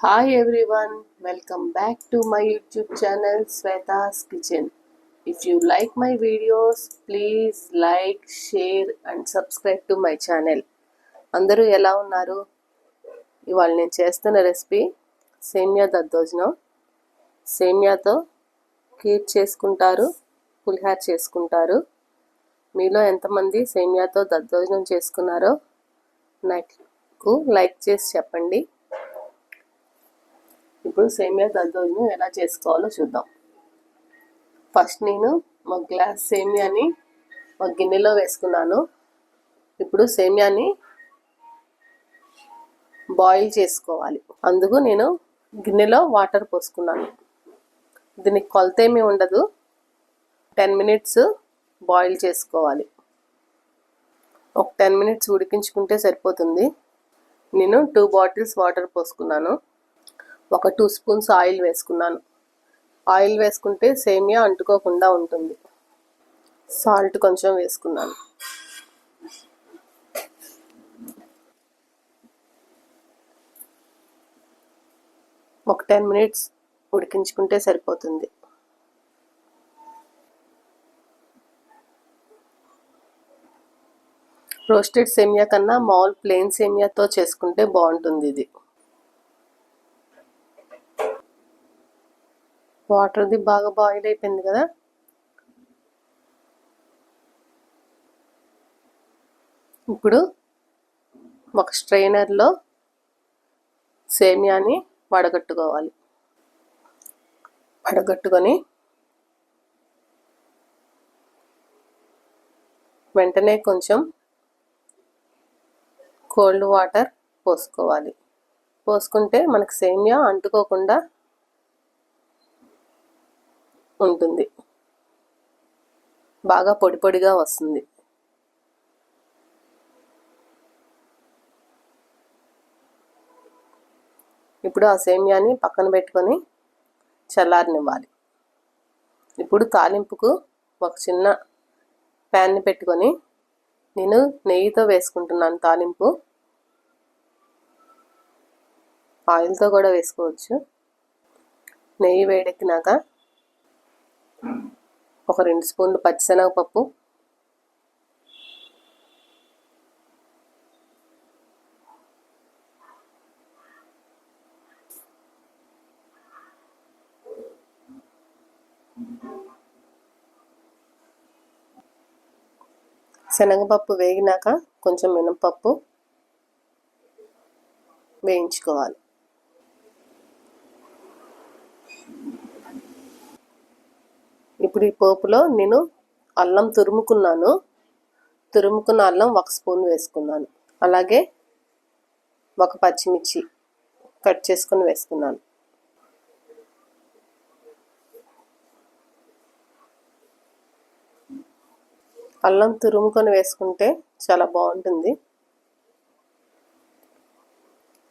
Hi everyone welcome back to my YouTube channel Shweta's kitchen if you like my videos please like share and subscribe to my channel అందరూ ఎలా ఉన్నారు? ఇవాళ నేను చేస్తున్న recipe సేమ్య దద్దోజనం. సేమ్యాతో ఖీర్ చేసుకుంటారు పులిహార చేసుకుంటారు. మీలో ఎంతమంది సేమియాతో దద్దోజనం చేసుకున్నారో నాకు లైక్ చేసి చెప్పండి. ఇప్పుడు సేమియా దద్దోజనం ఎలా చేసుకోవాలో చూద్దాం. ఫస్ట్ నేను ఒక గ్లాస్ సేమియాని ఒక గిన్నెలో వేసుకున్నాను. ఇప్పుడు సేమియాని బాయిల్ చేసుకోవాలి. అందుకు నేను గిన్నెలో వాటర్ పోసుకున్నాను. దీనికి కొలత ఏమీ ఉండదు. టెన్ మినిట్స్ బాయిల్ చేసుకోవాలి. ఒక టెన్ మినిట్స్ ఉడికించుకుంటే సరిపోతుంది. నేను టూ బాటిల్స్ వాటర్ పోసుకున్నాను. ఒక టూ స్పూన్స్ ఆయిల్ వేసుకున్నాను. ఆయిల్ వేసుకుంటే సేమియా అంటుకోకుండా ఉంటుంది. సాల్ట్ కొంచెం వేసుకున్నాను. ఒక టెన్ మినిట్స్ ఉడికించుకుంటే సరిపోతుంది. రోస్టెడ్ సేమియా కన్నా మామూలు ప్లెయిన్ సేమియాతో చేసుకుంటే బాగుంటుంది ఇది. వాటర్ది బాగా బాయిల్ అయిపోయింది కదా. ఇప్పుడు ఒక స్ట్రైనర్లో సేమియాని వడగట్టుకోవాలి. వడగట్టుకొని వెంటనే కొంచెం కోల్డ్ వాటర్ పోసుకోవాలి. పోసుకుంటే మనకు సేమియా అంటుకోకుండా ఉంటుంది. బాగా పొడి పొడిగా వస్తుంది. ఇప్పుడు ఆ సేమియాని పక్కన పెట్టుకొని చల్లారనివ్వాలి. ఇప్పుడు తాలింపుకు ఒక చిన్న ప్యాన్ని పెట్టుకొని నేను నెయ్యితో వేసుకుంటున్నాను తాలింపు. ఆయిల్తో కూడా వేసుకోవచ్చు. నెయ్యి వేడెక్కినాక ఒక రెండు స్పూన్లు పచ్చిశనగపప్పు. శనగపప్పు వేగినాక కొంచెం మినపప్పు వేయించుకోవాలి. ఇప్పుడు ఈ పోపులో నేను అల్లం తురుముకున్నాను. తురుముకున్న అల్లం ఒక స్పూన్ వేసుకున్నాను. అలాగే ఒక పచ్చిమిర్చి కట్ చేసుకొని వేసుకున్నాను. అల్లం తురుముకొని వేసుకుంటే చాలా బాగుంటుంది.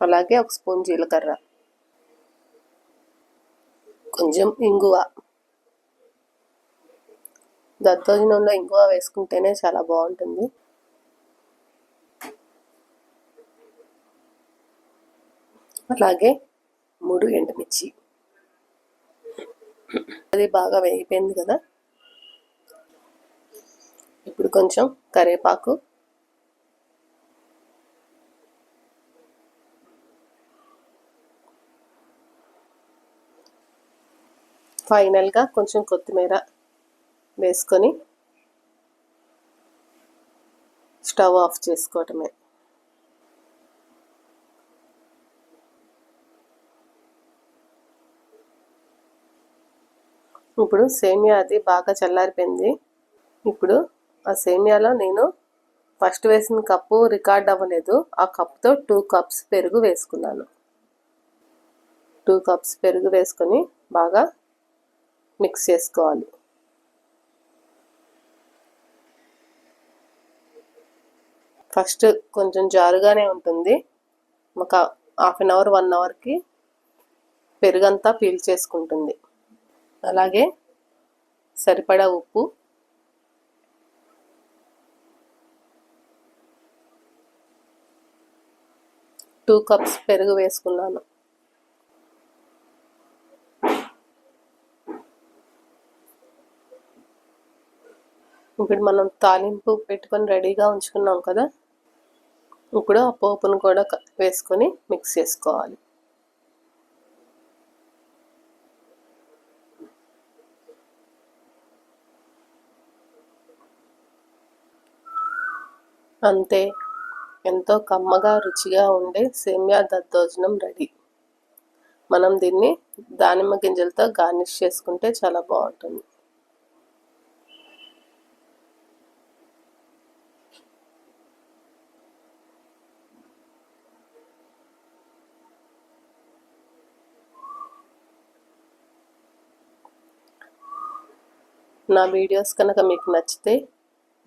అలాగే ఒక స్పూన్ జీలకర్ర. కొంచెం ఇంగువ. దద్దోజనంలో ఇంగువ వేసుకుంటేనే చాలా బాగుంటుంది. అలాగే మూడు ఎండుమిర్చి. అది బాగా వేగిపోయింది కదా. ఇప్పుడు కొంచెం కరివేపాకు. ఫైనల్గా కొంచెం కొత్తిమీర. వేసుకొని స్టవ్ ఆఫ్ చేసుకోవటమే. ఇప్పుడు సేమియా అది బాగా చల్లారిపోయింది. ఇప్పుడు ఆ సేమియాలో నేను ఫస్ట్ వేసిన కప్పు రికార్డ్ అవ్వలేదు. ఆ కప్తో టూ కప్స్ పెరుగు వేసుకున్నాను. టూ కప్స్ పెరుగు వేసుకొని బాగా మిక్స్ చేసుకోవాలి. ఫస్ట్ కొంచెం జారుగానే ఉంటుంది. ఒక హాఫ్ అన్ అవర్ వన్ అవర్కి పెరుగంతా పీల్చేసుకుంటుంది అలాగే సరిపడా ఉప్పు. టూ కప్స్ పెరుగు వేసుకున్నాను. ఇప్పుడు మనం తాలింపు పెట్టుకొని రెడీగా ఉంచుకున్నాం కదా. ఇప్పుడు ఆ పోపును కూడా వేసుకొని మిక్స్ చేసుకోవాలి. అంతే. ఎంతో కమ్మగా రుచిగా ఉండే సేమ్యా దద్దోజనం రెడీ. మనం దీన్ని దానిమ్మ గింజలతో గార్నిష్ చేసుకుంటే చాలా బాగుంటుంది. నా వీడియోస్ కనుక మీకు నచ్చితే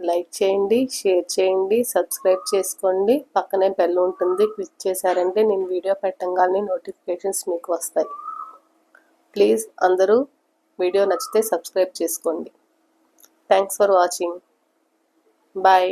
లైక్ చేయండి షేర్ చేయండి సబ్స్క్రైబ్ చేసుకోండి. పక్కనే బెల్ ఉంటుంది క్లిక్ చేశారంటే నేను వీడియో పెట్టంగానే నోటిఫికేషన్స్ మీకు వస్తాయి. ప్లీజ్ అందరూ వీడియో నచ్చితే సబ్స్క్రైబ్ చేసుకోండి. Thanks for watching. బాయ్.